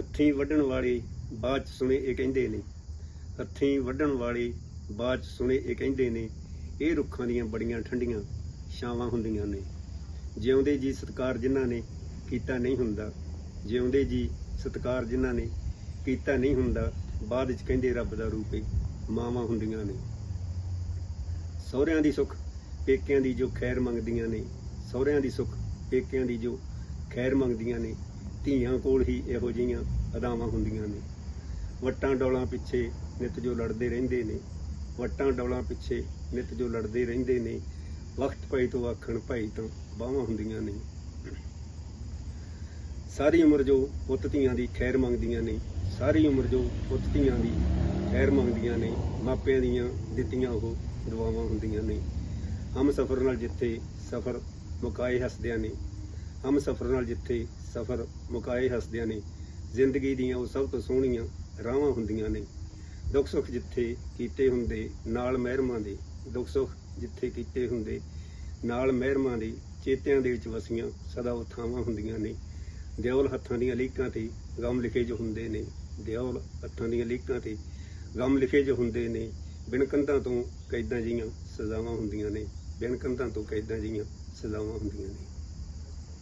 ਹੱਥੀਂ ਵੱਢਣ ਵਾਲੇ ਬਾਅਦ 'ਚ ਸੁਣੇ ਇਹ ਕਹਿੰਦੇ ਨੇ। ਹੱਥੀਂ ਵੱਢਣ ਵਾਲੇ ਬਾਅਦ 'ਚ ਸੁਣੇ ਇਹ ਕਹਿੰਦੇ ਨੇ। ਇਹ ਰੁੱਖਾਂ ਦੀਆਂ ਬੜੀਆਂ ਠੰਡੀਆਂ ਛਾਵਾਂ ਹੁੰਦੀਆਂ ਨੇ। ਜਿਉਂਦੇ ਜੀ ਸਤਕਾਰ ਜਿਨ੍ਹਾਂ ਨੇ ਕੀਤਾ ਨਹੀਂ ਹੁੰਦਾ, ਜਿਉਂਦੇ ਜੀ ਸਤਕਾਰ ਜਿਨ੍ਹਾਂ ਨੇ ਕੀਤਾ ਨਹੀਂ ਹੁੰਦਾ, ਬਾਅਦ 'ਚ ਕਹਿੰਦੇ ਰੱਬ ਦਾ ਰੂਪ ਏ ਮਾਵਾਂ ਹੁੰਦੀਆਂ ਨੇ। ਸਹੁਰਿਆਂ ਦੀ ਸੁੱਖ ਪੇਕਿਆਂ ਦੀ ਜੋ ਖੈਰ ਮੰਗਦੀਆਂ ਨੇ, ਸਹੁਰਿਆਂ ਦੀ ਸੁੱਖ ਪੇਕਿਆਂ ਦੀ ਜੋ ਖੈਰ ਮੰਗਦੀਆਂ ਨੇ ਧੀਆਂ ਕੋਲ ਹੀ ਇਹੋ ਜਿਹੀਆਂ ਅਦਾਵਾਂ ਹੁੰਦੀਆਂ ਨੇ। ਵਟਾਂ ਡੌਲਾਂ ਪਿੱਛੇ ਨਿਤ ਜੋ ਲੜਦੇ ਰਹਿੰਦੇ ਨੇ। ਵਟਾਂ ਡੌਲਾਂ ਪਿੱਛੇ ਨਿਤ ਜੋ ਲੜਦੇ ਰਹਿੰਦੇ ਨੇ। ਵਕਤ ਪਈ ਤੋਂ ਆਖਣ ਭਾਈ ਤੋਂ ਬਾਹਾਂ ਹੁੰਦੀਆਂ ਨੇ। ਸਾਰੀ ਉਮਰ ਜੋ ਪੁੱਤ ਧੀਆਂ ਦੀ ਖੈਰ ਮੰਗਦੀਆਂ ਨੇ, ਸਾਰੀ ਉਮਰ ਜੋ ਪੁੱਤ ਧੀਆਂ ਦੀ ਖੈਰ ਮੰਗਦੀਆਂ ਨੇ, ਮਾਪਿਆਂ ਦੀਆਂ ਦਿੱਤੀਆਂ ਉਹ ਦੁਆਵਾਂ ਹੁੰਦੀਆਂ ਨੇ। ਹਮ ਸਫਰ ਨਾਲ ਜਿੱਥੇ ਸਫਰ ਮੁਕਾਏ ਹੱਸਦਿਆਂ ਨੇ ਹਮ ਸਫਰ ਨਾਲ ਜਿੱਥੇ ਸਫਰ ਮੁਕਾਏ ਹੱਸਦਿਆਂ ਨੇ, ਜ਼ਿੰਦਗੀ ਦੀਆਂ ਉਹ ਸਭ ਤੋਂ ਸੋਹਣੀਆਂ ਰਾਹਾਂ ਹੁੰਦੀਆਂ ਨੇ। ਦੁੱਖ ਸੁੱਖ ਜਿੱਥੇ ਕੀਤੇ ਹੁੰਦੇ, ਨਾਲ ਮਹਿਰਮਾਂ ਦੇ। ਦੁੱਖ ਸੁੱਖ ਜਿੱਥੇ ਕੀਤੇ ਹੁੰਦੇ, ਨਾਲ ਮਹਿਰਮਾਂ ਦੇ ਚੇਤਿਆਂ ਦੇ ਵਿੱਚ ਵਸੀਆਂ ਸਦਾ ਉਹ ਥਾਵਾਂ ਹੁੰਦੀਆਂ ਨੇ। ਦਿਓਲ ਹੱਥਾਂ ਦੀਆਂ ਲੀਕਾਂ ਤੇ ਗਮ ਲਿਖੇ ਜੋ ਹੁੰਦੇ ਨੇ। ਦਿਓਲ ਹੱਥਾਂ ਦੀਆਂ ਲੀਕਾਂ ਤੇ ਗਮ ਲਿਖੇ ਜੋ ਹੁੰਦੇ ਨੇ। ਬਿਨ ਕੰਧਾਂ ਤੋਂ ਕੈਦਾਂ ਜੀਆਂ ਸਜ਼ਾਵਾਂ ਹੁੰਦੀਆਂ ਨੇ। ਬਿਨ ਕੰਧਾਂ ਤੋਂ ਕੈਦਾਂ ਜੀਆਂ ਸਜ਼ਾਵਾਂ ਹੁੰਦੀਆਂ ਨੇ।